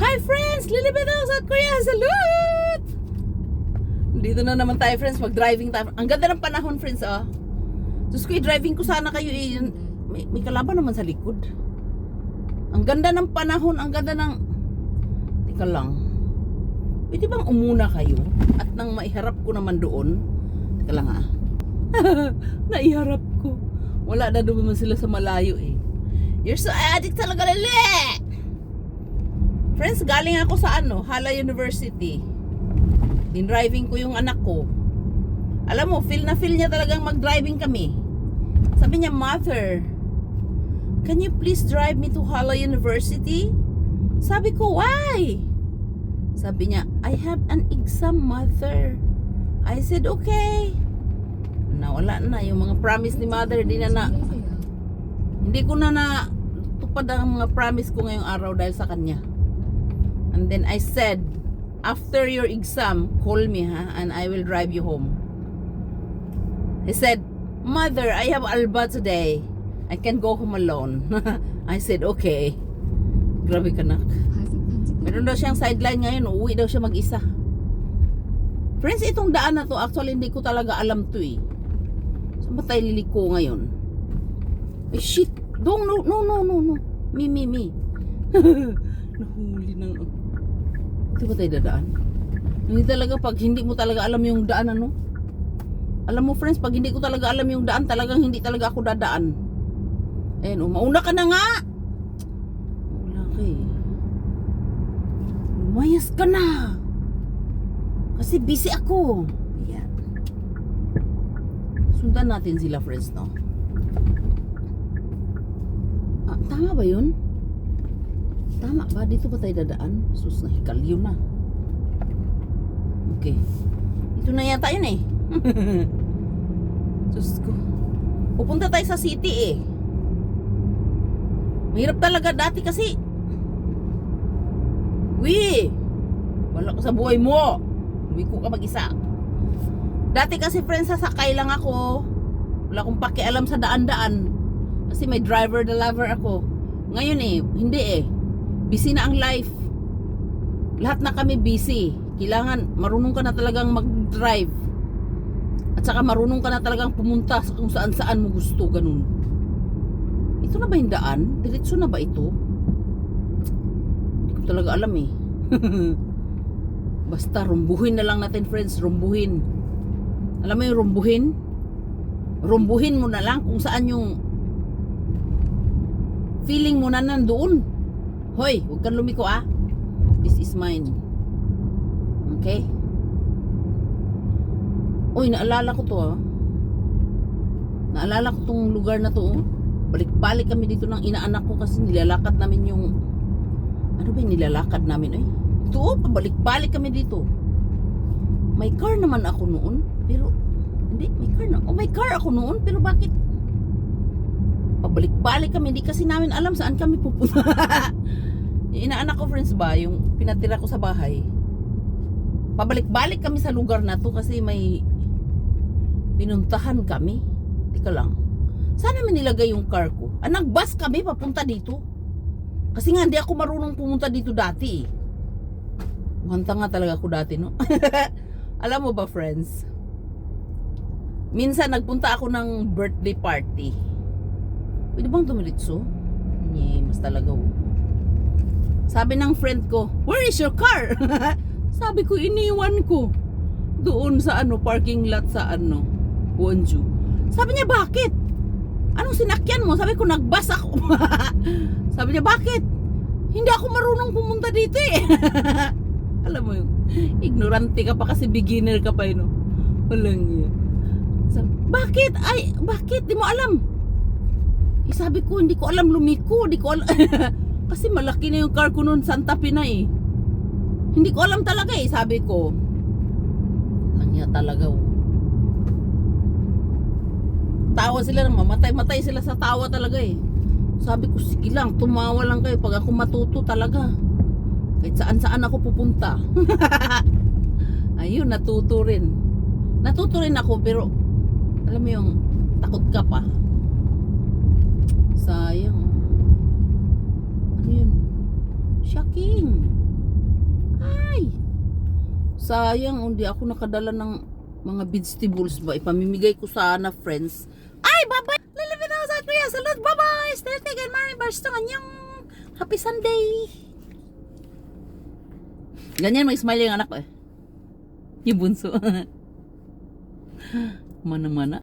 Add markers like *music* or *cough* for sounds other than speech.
Hi friends! Lilibet ako sa Korea! Salute! Dito na naman tayo friends, mag-driving tayo. Ang ganda ng panahon friends ah. Diyos ko, i-driving ko sana kayo eh. May, may kalaban naman sa likod. Ang ganda ng panahon, ang ganda ng... Teka lang. Pwede bang umuna kayo? At nang maiharap ko naman doon. Teka lang ah. *laughs* Naiharap ko. Wala na naman sila sa malayo eh. You're so addict talaga lali! Friends, galing ako sa ano, Hala University. Din-driving ko yung anak ko. Alam mo, feel na feel niya talagang mag-driving kami. Sabi niya, Mother, can you please drive me to Hala University? Sabi ko, why? Sabi niya, I have an exam, Mother. I said, okay. Nawala na yung mga promise ni Mother. Di na na, hindi ko na na tupad ang mga promise ko ngayong araw dahil sa kanya. Then I said, after your exam, call me ha, and I will drive you home. He said, Mother, I have alba today. I can go home alone. *laughs* I said, okay. Grabe ka nak. Meron daw siyang sideline ngayon, uuwi daw siya mag-isa. Friends, itong daan na to, actually hindi ko talaga alam to eh. Saan ba tayo liliko ngayon? Ay, shit! Dong, no, no, no, no, no. Me, me, me. Nahuli ng... Ito ba tayo dadaan? Hindi talaga pag hindi mo talaga alam yung daan ano. Alam mo friends, pag hindi ko talaga alam yung daan, talagang hindi talaga ako dadaan. Ayan, oh, mauna ka na nga! Wala ka eh. Lumayas ka na! Kasi busy ako. Ayan. Sundan natin sila friends, no? Ah, tama ba yun? Tama ba? Dito ba tayo dadaan? Sus, nahikalyo na. Okay. Ito na yata yun eh. *laughs* Sus ko. Pupunta tayo sa city eh. Mahirap talaga dati kasi. Wi! Wala ko sa buhay mo. Uwi ko ka mag-isa. Dati kasi friends, sasakay lang ako. Wala akong pakialam sa daan-daan. Kasi may driver the lover ako. Ngayon eh, hindi eh. Busy na ang life. Lahat na kami busy. Kailangan, marunong ka na talagang mag-drive. At saka marunong ka na talagang pumunta sa kung saan saan mo gusto, ganun. Ito na ba yung daan? Diretso na ba ito? Hindi ko talaga alam eh. *laughs* Basta rumbuhin na lang natin friends, rumbuhin. Alam mo yung rumbuhin? Rumbuhin mo na lang kung saan yung feeling mo na nandoon. Hoy, huwag kang lumiko ah. This is mine. Okay? Uy, naalala ko to ah. Naalala ko tong lugar na to. oh. Balik-balik kami dito ng inaanak ko kasi nilalakad namin yung ano ba yung nilalakad namin eh? Ito oh, pabalik-balik kami dito. May car naman ako noon, pero hindi, may car na. Oh, may car ako noon, pero bakit pabalik-balik kami, hindi kasi namin alam saan kami pupunta. *laughs* yung inaanak ko friends ba, yung pinatira ko sa bahay. Pabalik-balik kami sa lugar na to kasi may pinuntahan kami. Tika lang. Saan namin nilagay yung car ko? Ah, nag-bus kami papunta dito. Kasi nga, hindi ako marunong pumunta dito dati eh. Nga talaga ako dati, no? *laughs* Alam mo ba, friends? Minsan, nagpunta ako ng birthday party. Pwede bang dumiritso? Nye, mas talaga oh. Sabi ng friend ko, Where is your car? *laughs* Sabi ko, iniwan ko. Doon sa ano, parking lot sa ano, Wonju. Sabi niya, bakit? Anong sinakyan mo? Sabi ko, nagbas ako. *laughs* Sabi niya, bakit? Hindi ako marunong pumunta dito eh. *laughs* Alam mo yung, ignorante ka pa kasi beginner ka pa yun. No? Walang yun. Sabi, bakit? Ay, bakit? Di mo alam. Eh, sabi ko, hindi ko alam lumiko. Hindi ko alam. Kasi malaki na yung car ko noon, Santa Fe na eh. Hindi ko alam talaga eh, sabi ko. Lang niya talaga. oh. Tawa sila ng mamatay-matay sila sa tawa talaga eh. Sabi ko, sige lang, tumawa lang kayo pag ako matuto talaga. Kahit saan-saan ako pupunta. *laughs* Ayun, natuto rin. Natuto rin ako pero alam mo yung takot ka pa. Sayang. Shocking. Ay! Sayang, oh, hindi ako nakadala ng mga vegetables ba. Ipamimigay ko sana, friends. Ay, bye-bye! Lilipin ako sa Korea. Salute, bye-bye! Stay taken, Mary Barstong. Anyang! Happy Sunday! Ganyan, may smile yung anak ko eh. Yung bunso. *laughs* Mana-mana.